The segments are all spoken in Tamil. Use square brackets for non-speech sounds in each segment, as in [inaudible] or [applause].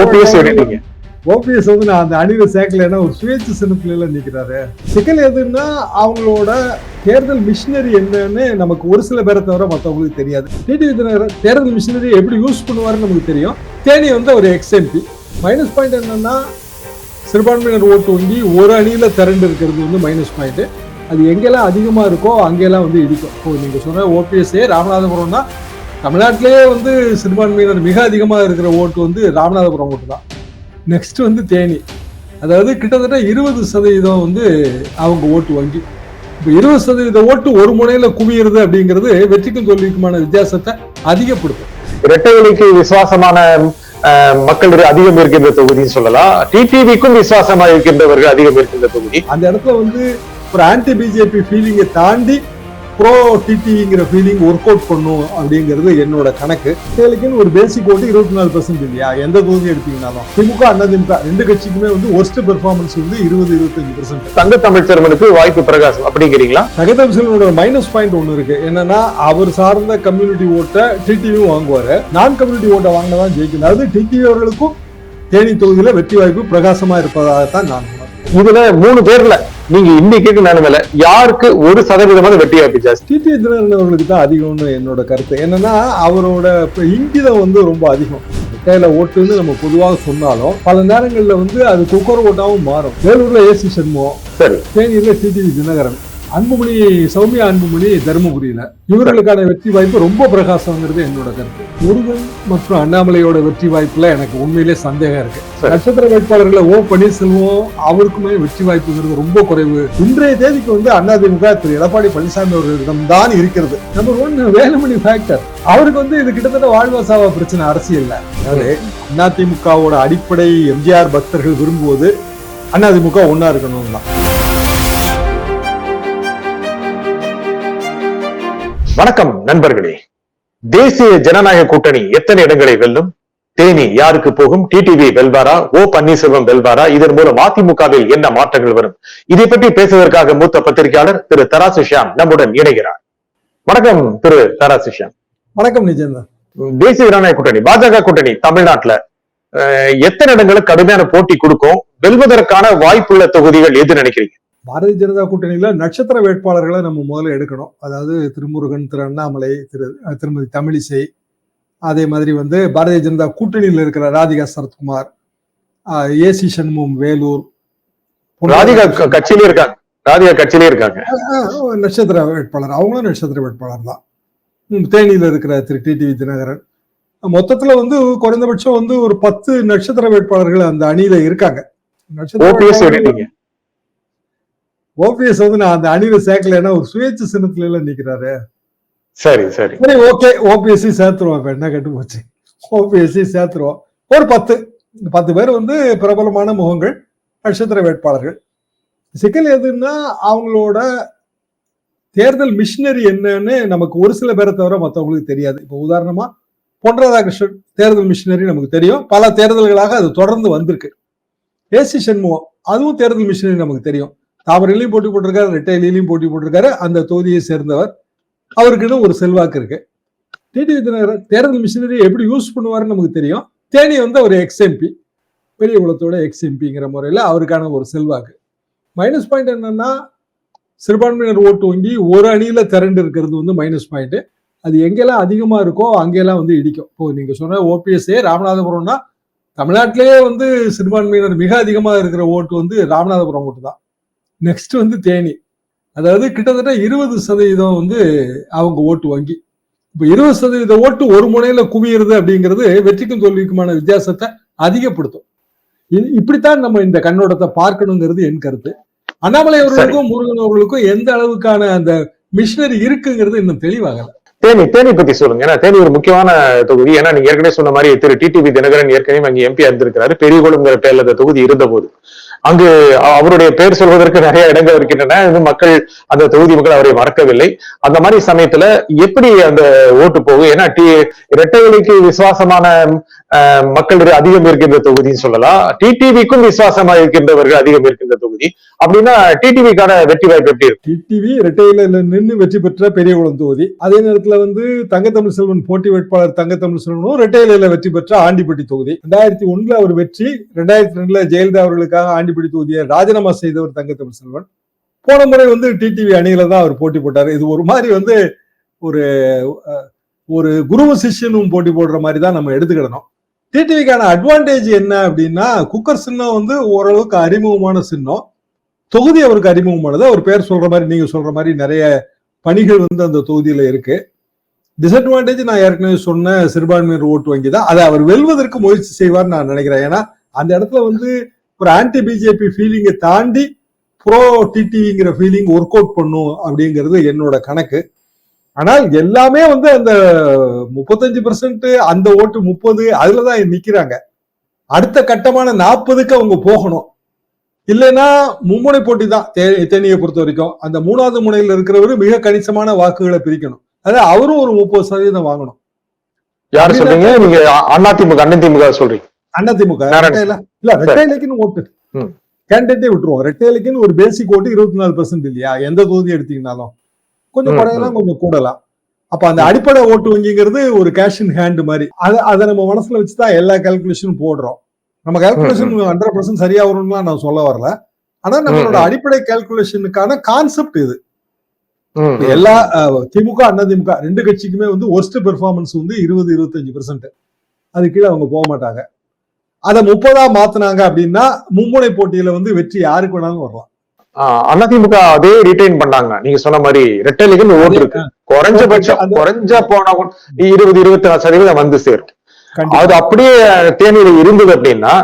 ஓபிஎஸ் எடுத்தீங்க ஓபிஎஸ் வந்து நான் அந்த அணியில சேர்க்கலைன்னா ஒரு சுயேட்சை சின்னத்துல நிக்கிறாரு. சிக்கல் எதுன்னா அவங்களோட தேர்தல் மிஷினரி என்னன்னு நமக்கு ஒரு சில பேரை தவிர மற்றவங்களுக்கு தெரியாது. டிடிவி தினகரன் தேர்தல் மிஷினரி எப்படி யூஸ் பண்ணுவாருன்னு நமக்கு தெரியும். தேனி வந்து ஒரு எக்ஸ்எம்பி மைனஸ் பாயிண்ட் என்னன்னா சிறுபான்மையினர் ஓட்டு வங்கி ஒரு அணியில திரண்டு இருக்கிறது வந்து மைனஸ் பாயிண்ட் அது எங்கெல்லாம் அதிகமா இருக்கோ அங்கெல்லாம் வந்து இடிக்கும். இப்போ நீங்க சொன்ன ஓபிஎஸ்ஏ ராமநாதபுரம்னா தமிழ்நாட்டிலேயே வந்து சிறுபான்மையினர் மிக அதிகமாக இருக்கிற ஓட்டு வந்து ராமநாதபுரம் ஓட்டு தான். நெக்ஸ்ட் வந்து தேனி. அதாவது கிட்டத்தட்ட இருபது சதவீதம் வந்து அவங்க ஓட்டு வங்கி. இப்போ இருபது சதவீத ஓட்டு ஒரு முனையில குவியிறது அப்படிங்கிறது வெற்றிக்கும் தோல்விக்குமான வித்தியாசத்தை அதிகப்படுத்தும். இரட்டைகளுக்கு விசுவாசமான அஹ், மக்கள் அதிகம் இருக்கின்ற தொகுதின்னு சொல்லலாம். டிடிவிக்கும் விசுவாசமா இருக்கின்றவர்கள் அதிகம் இருக்கின்ற தொகுதி. அந்த இடத்துல வந்து ஒரு ஆன்டி பிஜேபி ஃபீலிங்கை தாண்டி ப்ரோ டிடிங்கிற ஃபீலிங் ஒர்க் அவுட் பண்ணும் அப்படிங்கிறது என்னோட கணக்கு. தேலிக்குன்னு ஒரு பேசிக் ஓட்டு இருபத்தி நாலு பர்சன்ட் இல்லையா? எந்த தொகுதி எடுத்தீங்கன்னாலும். திமுக அண்ணா திமுக ரெண்டு கட்சிக்குமே வந்து ஒர்ஸ்ட் பெர்ஃபார்மன்ஸ் வந்து இருபது இருபத்தஞ்சு பர்சன்ட் தங்க தமிழ்ச்செருமனுக்கு வாய்ப்பு பிரகாசம். அப்படிங்கிறீங்களா? சகதம் செல்வனோட மைனஸ் பாயிண்ட் ஒன்று இருக்கு. என்னன்னா அவர் சார்ந்த கம்யூனிட்டி ஓட்டை டிடிவியும் வாங்குவாரு. நான் கம்யூனிட்டி ஓட்டை வாங்கினதான் ஜெயிக்கணும் அதாவது டிடிவி அவர்களுக்கும் தேனி தொகுதியில வெற்றி வாய்ப்பு பிரகாசமா இருப்பதாகத்தான் நான். இதுல மூணு பேர்ல நீங்க இன்னைக்கு நிலைமையில யாருக்கு ஒரு சதவீதமான வெற்றி வாய்ப்பு ஜாஸ்தி டிடிவி தினகரன் அவர்களுக்கு தான் அதிகம்னு என்னோட கருத்து. என்னன்னா அவரோட இப்ப இங்கிதம் வந்து ரொம்ப அதிகம். கையில ஓட்டுன்னு நம்ம பொதுவாக சொன்னாலும் பல நேரங்கள்ல வந்து அது குக்கர் ஓட்டாவும் மாறும். வேலூர்ல ஏசி சண்முகம் சரி. தேனியில டிடிவி தினகரன். அன்புமணி சௌமியா அன்புமணி தருமபுரியில. இவர்களுக்கான வெற்றி வாய்ப்பு ரொம்ப பிரகாசங்கிறது என்னோட கருத்து. முருகன் மற்றும் அண்ணாமலையோட வெற்றி வாய்ப்புல எனக்கு உண்மையிலே சந்தேகம் இருக்கு. நட்சத்திர வேட்பாளர்களை ஓ பன்னீர்செல்வம் அவருக்குமே வெற்றி வாய்ப்புங்கிறது ரொம்ப குறைவு. இன்றைய தேதிக்கு வந்து அதிமுக திரு. எடப்பாடி பழனிசாமி அவர்களிடம் தான் இருக்கிறது. நம்பர் ஒன் வேலுமணி ஃபேக்டர் அவருக்கு வந்து இது கிட்டத்தட்ட வாழ்வாசாவா பிரச்சனை அரசியல்ல அதாவது அதிமுகவோட அடிப்படை எம்ஜிஆர் பக்தர்கள் விரும்புவது அதிமுக ஒன்னா இருக்கணும் தான் வணக்கம் நண்பர்களே. தேசிய ஜனநாயக கூட்டணி எத்தனை இடங்களை வெல்லும்? தேனி யாருக்கு போகும்? டிடிவி வெல்வாரா? ஓ பன்னீர்செல்வம் வெல்வாரா? இதன் மூலம் அதிமுகவில் என்ன மாற்றங்கள் வரும்? இதை பற்றி பேசுவதற்காக மூத்த பத்திரிகையாளர் திரு தராசு ஷியாம் நம்முடன் இணைகிறார். வணக்கம் திரு தராசு ஷியாம். வணக்கம் தேசிய ஜனநாயக கூட்டணி பாஜக கூட்டணி தமிழ்நாட்டுல எத்தனை இடங்களுக்கு கடுமையான போட்டி கொடுக்கும்? வெல்வதற்கான வாய்ப்புள்ள தொகுதிகள் எது நினைக்கிறீங்க? பாரதிய ஜனதா கூட்டணியில நட்சத்திர வேட்பாளர்களை நம்ம முதல்ல எடுக்கணும். அதாவது திருமுருகன் திரு அண்ணாமலை திரு திருமதி தமிழிசை. அதே மாதிரி வந்து பாரதிய ஜனதா கூட்டணியில் இருக்கிற ராதிகா சரத்குமார் ஆஹ் ஏசி சண்முகம் வேலூர் ராதிகா கட்சியிலே இருக்காங்க. ராதிகா கட்சியிலே இருக்காங்க. நட்சத்திர வேட்பாளர். அவங்களும் நட்சத்திர வேட்பாளர் தான். தேனியில இருக்கிற திரு டிடிவி தினகரன் மொத்தத்துல வந்து குறைந்தபட்சம் வந்து ஒரு பத்து நட்சத்திர வேட்பாளர்கள் அந்த அணியில இருக்காங்க. நட்சத்திர ஓபிஎஸ் வந்து நான் அந்த அணியில சேர்க்கலைன்னா ஒரு சுயேட்சை சின்னத்துல எல்லாம் நிக்கிறாரு. சரி சரி. சரி ஓகே. ஓபிஎஸ்சி சேர்த்துருவோம் இப்ப. என்ன கெட்டு போச்சு ஓபிஎஸ்சி சேர்த்துருவோம். ஒரு பத்து. பத்து பேர் வந்து பிரபலமான முகங்கள் நட்சத்திர வேட்பாளர்கள். சிக்கல் எதுன்னா அவங்களோட தேர்தல் மிஷினரி என்னன்னு நமக்கு ஒரு சில பேரை தவிர மற்றவங்களுக்கு தெரியாது. இப்போ உதாரணமா பொன் ராதாகிருஷ்ணன் தேர்தல் மிஷினரி நமக்கு தெரியும். பல தேர்தல்களாக அது தொடர்ந்து வந்திருக்கு. ஏசி சண்முகம் அதுவும் தேர்தல் மிஷினரி நமக்கு தெரியும். தாமரையிலையும் போட்டி போட்டிருக்காரு ரெட்டையிலையும் போட்டி போட்டிருக்காரு. அந்த தொகுதியை சேர்ந்தவர் அவருக்குன்னு ஒரு செல்வாக்கு இருக்கு. டிடிவி தினகரன் தேர்தல் மிஷினரி எப்படி யூஸ் பண்ணுவாருன்னு நமக்கு தெரியும். தேனி வந்து ஒரு எக்ஸ்எம்பி பெரிய குளத்தோட எக்ஸ்எம்பிங்கிற முறையில் அவருக்கான ஒரு செல்வாக்கு. மைனஸ் பாயிண்ட் என்னன்னா சிறுபான்மையினர் ஓட்டு வங்கி ஒரு அணியில திரண்டு இருக்கிறது வந்து மைனஸ் பாயிண்ட். அது எங்கெல்லாம் அதிகமா இருக்கோ அங்கெல்லாம் வந்து இடிக்கும். இப்போ நீங்க சொன்ன ஓபிஎஸ்ஏ ராமநாதபுரம்னா தமிழ்நாட்டிலேயே வந்து சிறுபான்மையினர் மிக அதிகமாக இருக்கிற ஓட்டு வந்து ராமநாதபுரம் ஓட்டு தான். நெக்ஸ்ட் வந்து தேனி. அதாவது கிட்டத்தட்ட இருபது சதவீதம் வந்து அவங்க ஓட்டு வங்கி. இப்ப இருபது சதவீத ஓட்டு ஒரு முனையில குவியிறது அப்படிங்கிறது வெற்றிக்கும் தோல்விக்குமான வித்தியாசத்தை அதிகப்படுத்தும். இப்படித்தான் நம்ம இந்த கண்ணோட்டத்தை பார்க்கணுங்கிறது என் கருத்து. அண்ணாமலை அவர்களுக்கும் முருகன் அவர்களுக்கும் எந்த அளவுக்கான அந்த மிஷினரி இருக்குங்கிறது இன்னும் தெளிவாகல. தேனி தேனி பத்தி சொல்லுங்க. ஏன்னா தேனி ஒரு முக்கியமான தொகுதி. ஏன்னா நீங்க ஏற்கனவே சொன்ன மாதிரி திரு டிடிவி தினகரன் ஏற்கனவே அங்க எம்பி இருந்திருக்கிறாரு. பெரியகுளம்ங்கிற பேர்ல அந்த தொகுதி இருந்த போது அங்கு அவருடைய பெயர் சொல்வதற்கு நிறைய இடங்கள் இருக்கின்றன. இன்னும் மக்கள் அந்த தொகுதி மக்கள் அவரை மறக்கவில்லை. அந்த மாதிரி சமயத்துல எப்படி அந்த ஓட்டு போகும்? ஏன்னா டி இரட்டைகளுக்கு விசுவாசமான மக்கள் அதிகம் இருக்கின்ற தொகுதின்னு சொல்லலாம். டிடிவிக்கும் விசுவாசமா இருக்கின்றவர்கள் அதிகம் இருக்கின்ற தொகுதி. அப்படின்னா டிடிவிக்கான வெற்றி வாய்ப்பு எப்படி இருக்கும்? டிடிவி இரட்டையில நின்று வெற்றி பெற்ற பெரியகுளம் தொகுதி. அதே நேரத்துல வந்து தங்கத்தமிழ் செல்வன் போட்டி வேட்பாளர் தங்கத்தமிழ் செல்வனும் இரட்டையில வெற்றி பெற்ற ஆண்டிப்பட்டி தொகுதி. ரெண்டாயிரத்தி ஒண்ணுல அவர் வெற்றி ரெண்டாயிரத்தி ரெண்டுல ஜெயலலிதா அவர்களுக்காக ஆண்டி ஆண்டிப்பட்டி தொகுதியை ராஜினாமா செய்தவர் தங்கத்தமிழ் செல்வன். போன முறை வந்து டிடிவி அணியில தான் அவர் போட்டி போட்டார். இது ஒரு மாதிரி வந்து ஒரு ஒரு குருவும் சிஷ்யனும் போட்டி போடுற மாதிரி தான் நம்ம எடுத்துக்கிடணும். டிடிவிக்கான அட்வான்டேஜ் என்ன அப்படின்னா குக்கர் சின்னம் வந்து ஓரளவுக்கு அறிமுகமான சின்னம். தொகுதி அவருக்கு அறிமுகமானது. அவர் பேர் சொல்ற மாதிரி நீங்க சொல்ற மாதிரி நிறைய பணிகள் வந்து அந்த தொகுதியில இருக்கு. டிஸ்அட்வான்டேஜ் நான் ஏற்கனவே சொன்ன சிறுபான்மையினர் ஓட்டு வங்கி தான். அதை அவர் வெல்வதற்கு முயற்சி செய்வார் நான் நினைக்கிறேன். ஏன்னா அந்த இடத்துல வந்து ஒரு ஆன்டி பிஜேபி ஃபீலிங்கை தாண்டி ப்ரோ டிடிவிங்கிற ஃபீலிங் ஒர்க் அவுட் பண்ணும் அப்படிங்கிறது என்னோட கணக்கு. ஆனால் எல்லாமே வந்து அந்த முப்பத்தஞ்சு பர்சன்ட் அந்த ஓட்டு முப்பது அதுலதான் நிக்கிறாங்க. அடுத்த கட்டமான நாற்பதுக்கு அவங்க போகணும். இல்லைன்னா மும்முனை போட்டி தான் தே- தேனியை பொறுத்த வரைக்கும். அந்த மூணாவது முனையில் இருக்கிறவரு மிக கணிசமான வாக்குகளை பிரிக்கணும். அதாவது அவரும் ஒரு முப்பது சதவீதம் வாங்கணும். யாரு சொல்றீங்க? நீங்க அதிமுக அண்ணன் திமுக சொல்றீங்க. அதிமுக இல்ல ரெட்டையிலைக்குன்னு ஓட்டு. கேண்டிடேட்டே விட்டுருவோம். ரெட்டையிலைக்குன்னு ஒரு பேசிக் ஓட்டு இருபத்தி நாலு பெர்சென்ட் இல்லையா? எந்த தொகுதி எடுத்தீங்கனாலும். கொஞ்சம் குறையலாம் கொஞ்சம் கூடலாம். அப்ப அந்த அடிப்படை ஓட்டு வங்கிங்கிறது ஒரு கேஷ் இன் ஹேண்ட் மாதிரி. அதை அதை நம்ம மனசுல வச்சுதான் எல்லா கால்குலேஷனும் போடுறோம். நம்ம கால்குலேஷன் ஹண்ட்ரட் பர்சன்ட் சரியா வரும்லாம் நான் சொல்ல வரல. ஆனா நம்மளோட. அடிப்படை கால்குலேஷனுக்கான கான்செப்ட் இது. எல்லா திமுக அதிமுக ரெண்டு கட்சிக்குமே வந்து ஒர்ஸ்ட் பெர்ஃபார்மன்ஸ் வந்து இருபது இருபத்தஞ்சு பெர்சென்ட் அது கீழே அவங்க போக மாட்டாங்க. அதை முப்பதா மாத்துனாங்க அப்படின்னா மும்முனை போட்டியில வந்து வெற்றி யாருக்கு வேணாலும் வரலாம். அதிமுக அதே ரிட்டைன் பண்ணாங்க. நீங்க சொன்ன மாதிரி ரெட்டலிக்கு ஓட்டு இருக்கு. குறைஞ்சபட்சம் குறைஞ்ச போனா இருபது இருபத்தி நாலு சதவீதம் வந்து சேரும். அது அப்படியே தேனியில இருந்தது அப்படின்னா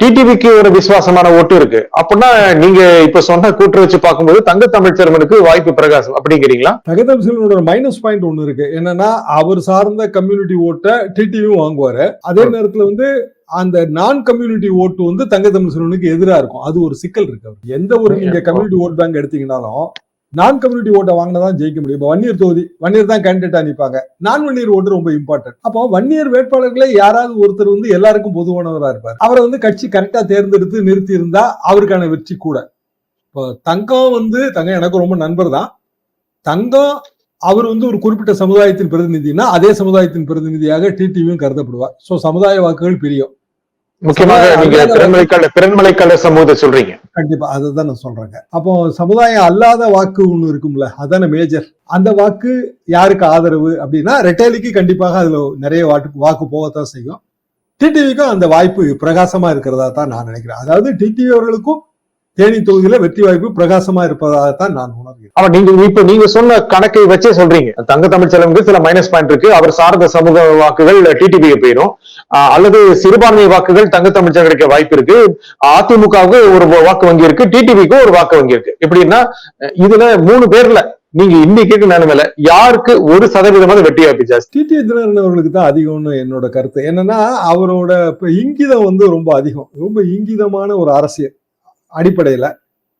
டிடிவிக்கு ஒரு விசுவாசமான ஓட்டு இருக்கு. அப்படின்னா நீங்க இப்ப சொன்ன கூட்டு வச்சு பார்க்கும்போது தங்க தமிழ்ச்செருமனுக்கு வாய்ப்பு பிரகாசம். அப்படிங்கிறீங்களா? தகதம் செல்வனோட மைனஸ் பாயிண்ட் ஒண்ணு இருக்கு. என்னன்னா அவர் சார்ந்த கம்யூனிட்டி ஓட்டை டிடிவியும் வாங்குவாரு. அதே நேரத்துல வந்து அந்த நான் கம்யூனிட்டி ஓட்டு வந்து தங்க தமிழ் செல்வனுக்கு எதிரா இருக்கும். அது ஒரு சிக்கல் இருக்கு. எந்த ஒரு நீங்க கம்யூனிட்டி ஓட் பேங்க் எடுத்தீங்கன்னாலும் நான் கம்யூனிட்டி ஓட்டை வாங்கினதான் ஜெயிக்க முடியும். இப்போ வன்னியர் தொகுதி வன்னியர் தான் கேண்டிடேட்டா நிப்பாங்க. நான் வன்னியர் ஓட்டு ரொம்ப இம்பார்ட்டன்ட் அப்போ வன்னியர் வேட்பாளர்களே யாராவது ஒருத்தர் வந்து எல்லாருக்கும் பொதுவானவரா இருப்பார். அவரை வந்து கட்சி கரெக்டா தேர்ந்தெடுத்து நிறுத்தி இருந்தா அவருக்கான வெற்றி கூட. இப்போ தங்கம் வந்து தங்கம் எனக்கு ரொம்ப நண்பர் தான். தங்கம் அவர் வந்து ஒரு குறிப்பிட்ட சமுதாயத்தின் பிரதிநிதினா அதே சமுதாயத்தின் பிரதிநிதியாக டிடிவியும் கருதப்படுவார். சோ சமுதாய வாக்குகள் பிரியும். முக்கியமாக நீங்க பிறன்மலைக்கால பிறன்மலைக்கால சமூகத்தை சொல்றீங்க. கண்டிப்பா அதுதான் நான் சொல்றேங்க. அப்போ சமுதாயம் அல்லாத வாக்கு ஒண்ணு இருக்கும்ல அதான மேஜர் அந்த வாக்கு யாருக்கு ஆதரவு அப்படின்னா ரெட்டேலிக்கு கண்டிப்பாக அதுல நிறைய வாக்கு வாக்கு போகத்தான் செய்யும். டிடிவிக்கும் அந்த வாய்ப்பு பிரகாசமா இருக்கிறதா தான் நான் நினைக்கிறேன். அதாவது டிடிவி அவர்களுக்கும் தேனி தொகுதியில வெற்றி வாய்ப்பு பிரகாசமா இருப்பதாகத்தான் நான் உணர்கிறேன். ஆமா நீங்க இப்ப நீங்க சொன்ன கணக்கை வச்சே சொல்றீங்க. தங்க தமிழ்ச்செல்வனுக்கு சில மைனஸ் பாயிண்ட் இருக்கு. அவர் சார்ந்த சமூக வாக்குகள் டிடிபிக்கு போயிடும் அல்லது சிறுபான்மை வாக்குகள் தங்க தமிழ்ச்சல் கிடைக்க வாய்ப்பு இருக்கு. அதிமுகவுக்கு ஒரு வாக்கு வங்கி இருக்கு. டிடிவிக்கு ஒரு வாக்கு வங்கி இருக்கு. எப்படின்னா இதுல மூணு பேர்ல நீங்க இன்னைக்கு நிலைமையில யாருக்கு ஒரு சதவீதமாவது வெற்றி வாய்ப்பு ஜாஸ்தி. டிடி தினகரன் அவர்களுக்கு தான் அதிகம்னு என்னோட கருத்து. என்னன்னா அவரோட இப்ப இங்கிதம் வந்து ரொம்ப அதிகம். ரொம்ப இங்கிதமான ஒரு அரசியல். அடிப்படையில.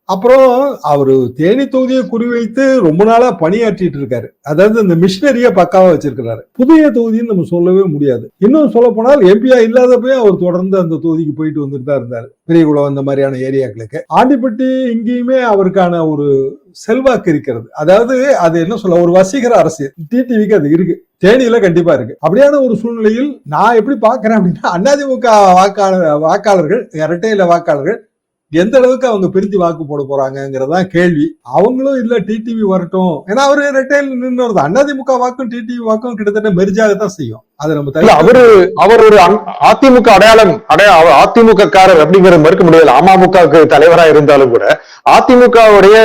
அப்புறம் அவர் தேனி தொகுதியை குறிவைத்து ரொம்ப நாளா பணியாற்றிட்டு இருக்காரு. அதாவது இந்த மிஷினரிய பக்காவா வச்சிருக்கிறாரு. புதிய தொகுதின்னு நம்ம சொல்லவே முடியாது. இன்னும் சொல்ல போனால் எம்பியா இல்லாதப்பவே அவர் தொடர்ந்து அந்த தொகுதிக்கு போயிட்டு வந்துட்டு தான் இருந்தார். பெரியகுளம் இந்த மாதிரியான ஏரியாக்களுக்கு. ஆண்டிப்பட்டி இங்கேயுமே அவருக்கான ஒரு செல்வாக்கு இருக்கிறது. அதாவது அது என்ன சொல்ல ஒரு வசீகர அரசு. டிடிவிக்கு அது இருக்கு. தேனியில கண்டிப்பா இருக்கு. அப்படியான ஒரு சூழ்நிலையில் நான் எப்படி பாக்குறேன் அப்படின்னா அதிமுக வாக்காளர் வாக்காளர்கள் இரட்டையில வாக்காளர்கள் எந்த அளவுக்கு அவங்க பிரிஞ்சு வாக்கு போட போறாங்கிறதான் கேள்வி. அவங்களும் இல்ல டிடிவி வரட்டும். ஏன்னா அவரு ரெட்டையில் நின்று வருது அதிமுக வாக்கும் டிடிவி வாக்கும் கிட்டத்தட்ட மெரிஜாகத்தான் செய்யும். அதை நம்ம அவரு அவர் ஒரு அன்- அதிமுக அடையாளம் அடைய அவர் அதிமுக காரர் அப்படிங்கறது மறுக்க முடியாது அமமுகவுக்கு தலைவரா இருந்தாலும் கூட அதிமுகவுடைய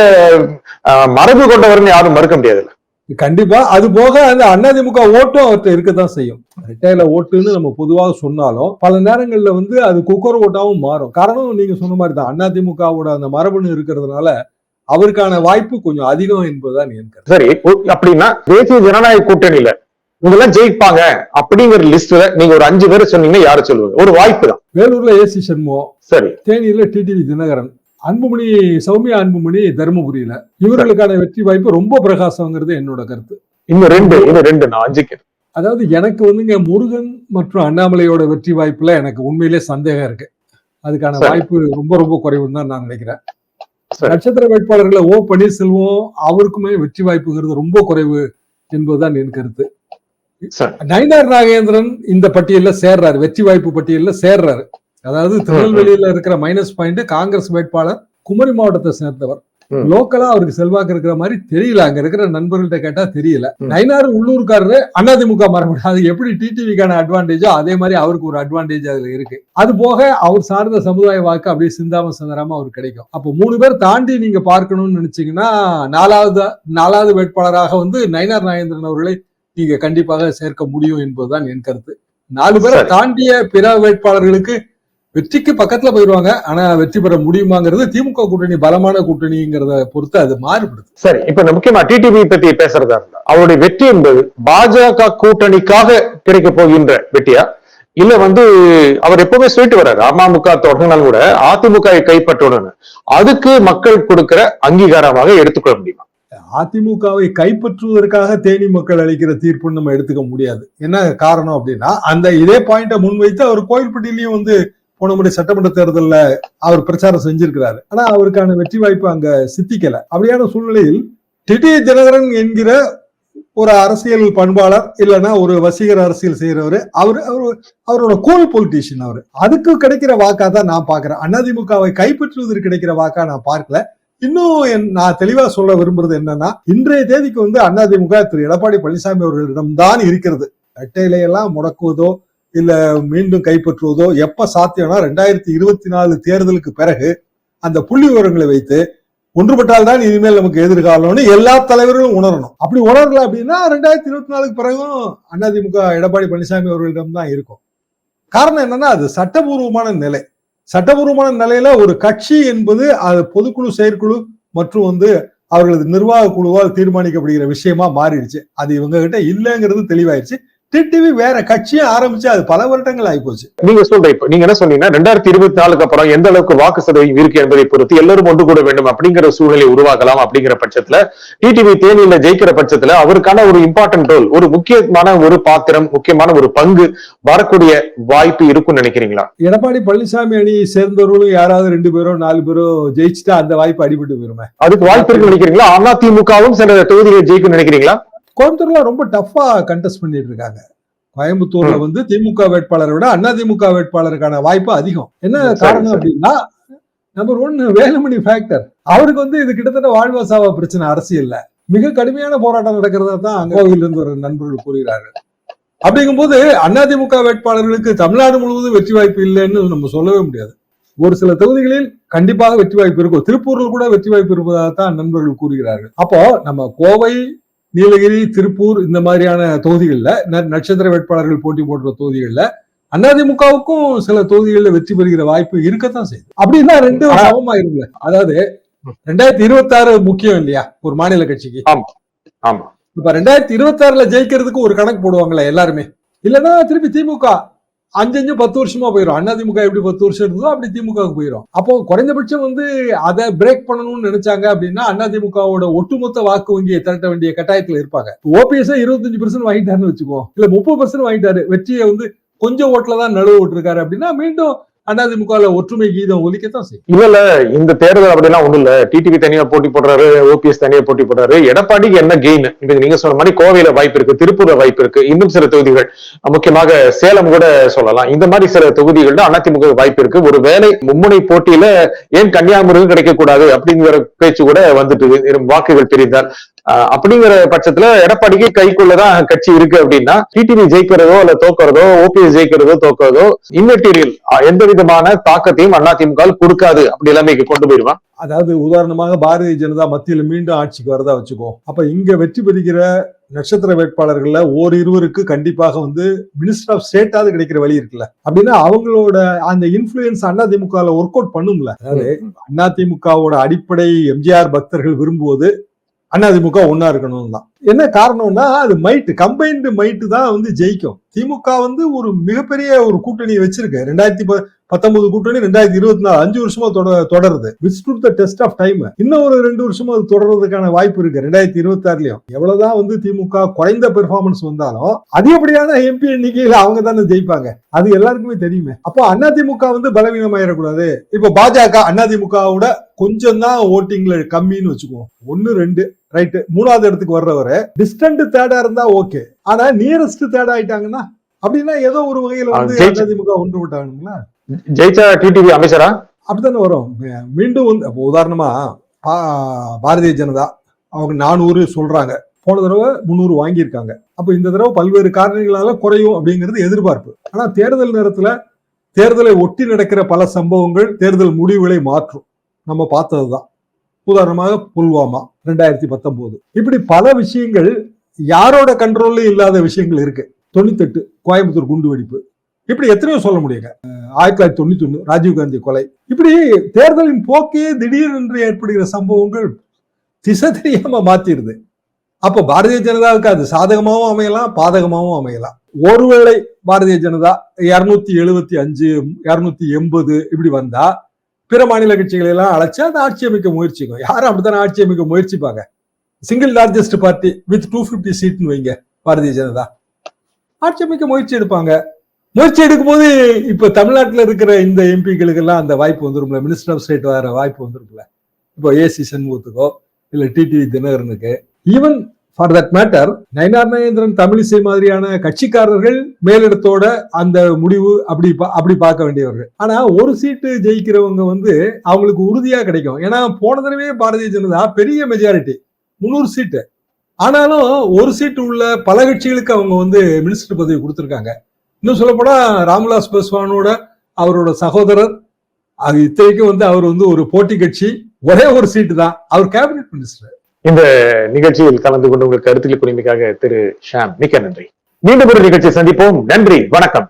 மரபு கொண்டவர்னு யாரும் மறுக்க முடியாது. கண்டிப்பா. அது போக அந்த அதிமுக ஓட்டும் அவர்கிட்ட இருக்கத்தான் செய்யும். ரிட்டையில ஓட்டுன்னு நம்ம பொதுவாக சொன்னாலும் பல நேரங்கள்ல வந்து அது குக்கர் ஓட்டாவும் மாறும். காரணம் நீங்க சொன்ன மாதிரி தான் அதிமுகவோட அந்த மரபணு இருக்கிறதுனால அவருக்கான வாய்ப்பு கொஞ்சம் அதிகம் என்பதுதான் என் கருத்து. சரி அப்படின்னா தேசிய ஜனநாயக கூட்டணியில இவங்கெல்லாம் ஜெயிப்பாங்க அப்படிங்கிற லிஸ்ட்ல நீங்க ஒரு அஞ்சு பேரை சொன்னீங்கன்னா யாரை சொல்லுவாங்க ஒரு வாய்ப்பு தான். வேலூர்ல ஏசி சண்முகம் சரி. தேனியில டிடிவி தினகரன். அன்புமணி சௌமியா அன்புமணி தருமபுரியில. இவர்களுக்கான வெற்றி வாய்ப்பு ரொம்ப பிரகாசங்கிறது என்னோட கருத்து. இன்னும் ரெண்டு இன்னும் ரெண்டு நான் அஞ்சுக்கு அதாவது எனக்கு வந்துங்க முருகன் மற்றும் அண்ணாமலையோட வெற்றி வாய்ப்புல எனக்கு உண்மையிலே சந்தேகம் இருக்கு. அதுக்கான. வாய்ப்பு ரொம்ப ரொம்ப குறைவுன்னு தான் நான் நினைக்கிறேன். நட்சத்திர வேட்பாளர்களை ஓ பன்னீர்செல்வம் அவருக்குமே வெற்றி வாய்ப்புங்கிறது ரொம்ப குறைவு என்பதுதான் என் கருத்து. நயினார் நாகேந்திரன் இந்த பட்டியல்ல சேர்றாரு வெற்றி வாய்ப்பு பட்டியல்ல சேர்றாரு. அதாவது [laughs] திருநெல்வேலியில இருக்கிற மைனஸ் பாயிண்ட் காங்கிரஸ் வேட்பாளர் குமரி மாவட்டத்தை சேர்ந்தவர். லோக்கலா அவருக்கு செல்வாக்கு இருக்கிற மாதிரி தெரியல. அங்க இருக்கிற நண்பர்கள்ட்ட கேட்டா தெரியல. நயினார் உள்ளூர்காரரு அதிமுக மரபு அது எப்படி டிடிவிக்கான அட்வான்டேஜோ அதே மாதிரி அவருக்கு ஒரு அட்வான்டேஜ் அதுல இருக்கு. அது போக அவர் சார்ந்த சமுதாய வாக்கு அப்படியே சிந்தாம சிந்தராம அவருக்கு கிடைக்கும். அப்போ மூணு பேர் தாண்டி நீங்க பார்க்கணும்னு நினைச்சீங்கன்னா நாலாவது நாலாவது வேட்பாளராக வந்து நயினார் நாகேந்திரன் அவர்களை நீங்க கண்டிப்பாக சேர்க்க முடியும் என்பதுதான் என் கருத்து. நாலு பேரை. தாண்டிய பிற வேட்பாளர்களுக்கு வெற்றிக்கு பக்கத்துல போயிருவாங்க. ஆனா வெற்றி பெற முடியுமாங்கிறது திமுக கூட்டணி பலமான கூட்டணிங்கிறத பொறுத்து அது மாறுபடுது. சரி இப்ப முக்கியமா டிடிவி பத்தி பேசுறதா இருந்தா அவருடைய வெற்றி என்பது பாஜக கூட்டணிக்காக கிடைக்க போகின்ற வெற்றியா? இல்ல வந்து அவர் எப்பவுமே சொல்லிட்டு வர்றாரு அமமுக தொடங்கினாலும் கூட அதிமுக கைப்பற்றணும்னு அதுக்கு மக்கள் கொடுக்கிற அங்கீகாரமாக எடுத்துக்கொள்ள முடியுமா? அதிமுகவை கைப்பற்றுவதற்காக தேனி மக்கள் அளிக்கிற தீர்ப்புன்னு நம்ம எடுத்துக்க முடியாது. என்ன காரணம் அப்படின்னா அந்த இதே பாயிண்ட முன்வைத்து அவர் கோயில்பட்டியிலையும் வந்து போன முறை சட்டமன்ற தேர்தலில் அவர் பிரச்சாரம் செஞ்சிருக்கிறாரு. ஆனா அவருக்கான வெற்றி வாய்ப்பு அங்க சித்திக்கல. அப்படியான சூழ்நிலையில் டிடி தினகரன் என்கிற ஒரு அரசியல் பண்பாளர் இல்லைன்னா ஒரு வசீகர அரசியல் செய்கிறவர் அவர் அவர் அவரோட கூல் பொலிட்டீஷியன் அவர். அதுக்கு கிடைக்கிற வாக்கா தான் நான் பார்க்குறேன். அதிமுகவை கைப்பற்றுவதற்கு கிடைக்கிற வாக்கா நான் பார்க்கல. இன்னும் என்- நான் தெளிவா சொல்ல விரும்புறது என்னன்னா இன்றைய தேதிக்கு வந்து அதிமுக திரு. எடப்பாடி பழனிசாமி அவர்களிடம்தான் இருக்கிறது. இரட்டையிலையெல்லாம் முடக்குவதோ இல்ல மீண்டும் கைப்பற்றுவதோ எப்ப சாத்தியம்னா ரெண்டாயிரத்தி இருபத்தி நாலு தேர்தலுக்கு பிறகு அந்த புள்ளி விவரங்களை வைத்து ஒன்றுபட்டால் தான் இனிமேல் நமக்கு எதிர்காலம்னு எல்லா தலைவர்களும் உணரணும். அப்படி உணரல அப்படின்னா ரெண்டாயிரத்தி இருபத்தி நாலுக்கு பிறகும் அதிமுக எடப்பாடி பழனிசாமி அவர்களிடம் தான் இருக்கும். காரணம் என்னன்னா அது சட்டபூர்வமான நிலை. சட்டபூர்வமான நிலையில ஒரு கட்சி என்பது அது பொதுக்குழு செயற்குழு மற்றும் வந்து அவர்களது நிர்வாக குழுவால் தீர்மானிக்கப்படுகிற விஷயமா மாறிடுச்சு. அது இவங்க கிட்ட இல்லைங்கிறது தெளிவாயிருச்சு டிடிவி வேற கட்சியை ஆரம்பிச்சு அது பல வருடங்கள் ஆயிப்போச்சு நீங்க சொல்ற இப்ப நீங்க என்ன சொன்னீங்கன்னா ரெண்டாயிரத்தி இருபத்தி நாலுக்கு அப்புறம் எந்த அளவுக்கு வாக்கு சதவீதம் இருக்கு என்பதை பொறுத்து எல்லாரும் ஒன்று கூட வேண்டும் அப்படிங்கிற சூழ்நிலை உருவாக்கலாம் அப்படிங்கிற பட்சத்துல டிடிவி தேனியில ஜெயிக்கிற பட்சத்துல அவருக்கான ஒரு இம்பார்ட்டன்ட் ரோல் ஒரு முக்கியமான ஒரு பாத்திரம் முக்கியமான ஒரு பங்கு வரக்கூடிய வாய்ப்பு இருக்கும்னு நினைக்கிறீங்களா? எடப்பாடி பழனிசாமி அணி சேர்ந்தவர்களும் யாராவது ரெண்டு பேரோ நாலு பேரோ ஜெயிச்சுட்டா அந்த வாய்ப்பு அடிபட்டு போயிருமே. அதுக்கு வாய்ப்பு இருக்குன்னு நினைக்கிறீங்களா? அதிமுகவும் சில தொகுதிகள் ஜெயிக்கும் நினைக்கிறீங்களா? கோயம்புத்தூர்ல ரொம்ப டஃபா கண்டெஸ்ட் பண்ணிட்டு இருக்காங்க. கோயம்புத்தூர்ல வந்து திமுக வேட்பாளரை விட அதிமுக வேட்பாளருக்கான வாய்ப்பு அதிகம். என்ன காரணம். அப்படின்னா நம்பர் ஒன் வேலுமணி ஃபேக்டர் அவருக்கு வந்து இது கிட்டத்தட்ட வாழ்வாசாவா பிரச்சனை அரசியல்ல. மிக கடுமையான போராட்டம் நடக்கிறதா தான் அங்க கோவையில இருந்து ஒரு நண்பர்கள் கூறுகிறார்கள். அப்படிங்கும்போது அதிமுக வேட்பாளர்களுக்கு தமிழ்நாடு முழுவதும் வெற்றி வாய்ப்பு இல்லைன்னு நம்ம சொல்லவே முடியாது. ஒரு சில தொகுதிகளில் கண்டிப்பாக வெற்றி வாய்ப்பு இருக்கும். திருப்பூரில் கூட வெற்றி வாய்ப்பு இருப்பதாக தான் நண்பர்கள் கூறுகிறார்கள். அப்போ நம்ம கோவை நீலகிரி திருப்பூர் இந்த மாதிரியான தொகுதிகளில் நட்சத்திர வேட்பாளர்கள் போட்டி போடுற தொகுதிகளில் அதிமுகவுக்கும் சில தொகுதிகளில் வெற்றி பெறுகிற வாய்ப்பு இருக்கத்தான் செய்யுது. அப்படின்னா ஆனா- சமமாயிருங்க அதாவது ரெண்டாயிரத்தி இருபத்தி ஆறு முக்கியம் இல்லையா? ஒரு மாநில கட்சிக்கு. ஆமா. இப்ப ரெண்டாயிரத்தி இருபத்தி ஆறுல ஜெயிக்கிறதுக்கு ஒரு கணக்கு போடுவாங்களே எல்லாருமே. இல்லைன்னா திருப்பி திமுக. அஞ்சு அஞ்சு பத்து வருஷமா போயிடும் அதிமுக எப்படி பத்து வருஷம் இருந்ததோ அப்படி திமுகவுக்கு போயிடும் அப்போ குறைந்தபட்சம் வந்து அதை பிரேக் பண்ணணும்னு நினைச்சாங்க அப்படின்னா அதிமுகவோட ஒட்டுமொத்த வாக்கு வங்கியை திரட்ட வேண்டிய கட்டாயத்துல இருப்பாங்க. ஓபிஎஸ் இருபத்தஞ்சு பர்சன்ட் வாங்கிட்டாருன்னு வச்சுக்கோ. இல்ல முப்பது பர்சன்ட் வாங்கிட்டாரு. வெற்றியை வந்து கொஞ்சம் ஓட்டுல தான் நழுவ விட்டுருக்காரு அப்படின்னா மீண்டும் அதிமுக ஒற்றுமை கீதம் ஒலிக்கத்தான் செய்யும். இல்ல இல்ல இந்த தேர்தல் அப்படிலாம் ஒண்ணும் இல்ல. டிடிவி தனியா போட்டி போடுறாரு ஓபிஎஸ் தனியா போட்டி போடுறாரு. எடப்பாடிக்கு என்ன கெயின் இப்ப நீங்க சொன்ன மாதிரி கோவையில வாய்ப்பு இருக்கு திருப்பூர்ல வாய்ப்பு இருக்கு. இன்னும் சில தொகுதிகள் முக்கியமாக சேலம் கூட சொல்லலாம். இந்த மாதிரி சில தொகுதிகள்ல அதிமுக வாய்ப்பு இருக்கு. ஒரு வேலை மும்முனை போட்டியில ஏன் கன்னியாகுமரியும் கிடைக்க கூடாது அப்படிங்கிற பேச்சு கூட வந்துட்டு வாக்குகள் பிரிந்தால் அப்படிங்கிற பட்சத்துல எடப்பாடிக்கு கைக்குள்ளதான் கட்சி இருக்கு அப்படின்னா டிடிவி ஜெயிக்கிறதோ இல்ல தோக்கிறதோ ஓபிஎஸ் ஜெயிக்கிறதோ தோக்கிறதோ இம்மெட்டீரியல் எந்த விதமான தாக்கத்தையும் அதிமுக கொடுக்காது அப்படி நிலைமைக்கு கொண்டு போயிருவான் அதாவது உதாரணமாக பாரதிய ஜனதா மத்தியில மீண்டும் ஆட்சிக்கு வரதா வச்சுக்கோ. அப்ப இங்க வெற்றி பெறுகிற நட்சத்திர வேட்பாளர்கள்ல ஓர் இருவருக்கு கண்டிப்பாக வந்து மினிஸ்டர் ஆஃப் ஸ்டேட்டாவது கிடைக்கிற வழி இருக்குல்ல. அப்படின்னா அவங்களோட அந்த இன்ஃபுளுயன்ஸ் அதிமுகல ஒர்க் அவுட் பண்ணும்ல. அதாவது அதிமுகவோட அடிப்படை எம்ஜிஆர் பக்தர்கள் விரும்புவது அதிமுக ஒன்னா இருக்கணும் தான். என்ன காரணம்னா அது மைட்டு கம்பைன்டு மைட்டு தான் வந்து ஜெயிக்கும். திமுக வந்து ஒரு மிகப்பெரிய ஒரு கூட்டணியை வச்சிருக்கு. ரெண்டாயிரத்தி ப- பத்தொன்பது கூட்டணி ரெண்டாயிரத்தி இருபத்தி நாலு அஞ்சு வருஷமா தொட- தொடருது. விஸ்ட் த டெஸ்ட் ஆஃப் டைம் இன்னும் ஒரு ரெண்டு வருஷமா அது தொடர்றதுக்கான வாய்ப்பு இருக்கு. ரெண்டாயிரத்தி இருபத்தி ஆறுலயும் எவ்வளவுதான் வந்து திமுக குறைந்த பெர்ஃபார்மன்ஸ் வந்தாலும் அதிகப்படியான எம்பி எண்ணிக்கையில அவங்க தானே ஜெயிப்பாங்க. அது எல்லாருக்குமே தெரியுமே. அப்போ அதிமுக வந்து பலவீனமாயிடக்கூடாது. இப்ப பாஜக அதிமுகவோட கொஞ்சம் தான் ஓட்டிங்ல கம்மின்னு வச்சுக்குவோம். ஒன்னு ரெண்டு. ரைட்டு மூணாவது இடத்துக்கு வர்றவரு டிஸ்டன்ட் தேர்டா இருந்தா ஓகே ஆனா நியரஸ்ட் தேர்ட் ஆயிட்டாங்கன்னா அப்படின்னா ஏதோ ஒரு வகையில வந்து அதிமுக ஒன்று விட்டானுங்களா ஜெயிச்சா டிடிவி அமைச்சரா? அப்படித்தானே வரும். மீண்டும் வந்து உதாரணமா பாரதிய ஜனதா அவங்க நானூறு சொல்றாங்க. போன தடவை முந்நூறு வாங்கியிருக்காங்க. அப்போ இந்த தடவை பல்வேறு காரணங்களால குறையும் அப்படிங்கிறது எதிர்பார்ப்பு. ஆனா தேர்தல் நேரத்துல தேர்தலை ஒட்டி நடக்கிற பல சம்பவங்கள் தேர்தல் முடிவுகளை மாற்றும். நம்ம பார்த்ததுதான். உதாரணமாக புல்வாமா. ரெண்டாயிரத்தி பத்தொன்பது இப்படி பல விஷயங்கள் யாரோட கண்ட்ரோல்ல இல்லாத விஷயங்கள் இருக்கு. தொண்ணூத்தெட்டு கோயம்புத்தூர் குண்டு வெடிப்பு. இப்படி எத்தனையோ சொல்ல முடியுங்க. ஆயிரத்தி தொள்ளாயிரத்தி தொண்ணூத்தி ஒன்று ராஜீவ்காந்தி கொலை. இப்படி தேர்தலின் போக்கே திடீரென்று ஏற்படுகிற சம்பவங்கள் திசை தெரியாம மாத்திடுது. அப்போ பாரதிய ஜனதாவுக்கு அது சாதகமாகவும் அமையலாம் பாதகமாகவும் அமையலாம். ஒருவேளை பாரதிய ஜனதா இரநூத்தி எழுபத்தி அஞ்சு இரநூத்தி எண்பது இப்படி வந்தா பிற மாநில கட்சிகளை எல்லாம் அழைச்சு அதை ஆட்சி அமைக்க முயற்சிக்கும். யாரும் அப்படித்தானே ஆட்சி அமைக்க முயற்சிப்பாங்க single largest party with two fifty சீட்னு வைங்க பாரதிய ஜனதா. ஆட்சி அமைக்க முயற்சி எடுப்பாங்க. முயற்சி எடுக்கும் போது இப்ப தமிழ்நாட்டுல இருக்கிற இந்த எம்பிக்களுக்கு எல்லாம் அந்த வாய்ப்பு வந்துரும்ல. மினிஸ்டர் ஆஃப் ஸ்டேட் வர வாய்ப்பு வந்துரும்ல. இப்போ ஏசி சண்முகத்துக்கோ இல்ல TTV தினகரனுக்கு even for that matter Nainar Nagendran Tamilisai மாதிரியான கட்சிக்காரர்கள் மேலிடத்தோட அந்த முடிவு அப்படி பா- அப்படி பார்க்க வேண்டியவர்கள். ஆனா ஒரு சீட்டு ஜெயிக்கிறவங்க வந்து அவங்களுக்கு உறுதியா கிடைக்கும். ஏன்னா போன தடவையே பாரதிய ஜனதா பெரிய மெஜாரிட்டி முந்நூறு சீட்டு ஆனாலும் ஒரு சீட்டு உள்ள பல கட்சிகளுக்கு அவங்க வந்து மினிஸ்டர் பதவி கொடுத்துருக்காங்க. இன்னும் சொல்லப்போனா ராம்விலாஸ் பாஸ்வானோட அவரோட சகோதரர் அது இத்தனைக்கும் வந்து அவர் வந்து ஒரு போட்டி கட்சி ஒரே ஒரு சீட்டு தான். அவர் கேபினெட் மினிஸ்டர் இந்த நிகழ்ச்சியில் கலந்து கொண்டு உங்கள் கருத்துக்களை புரிமைக்காக திரு ஷாம் மிக்க நன்றி. மீண்டும் ஒரு நிகழ்ச்சி சந்திப்போம். நன்றி வணக்கம்.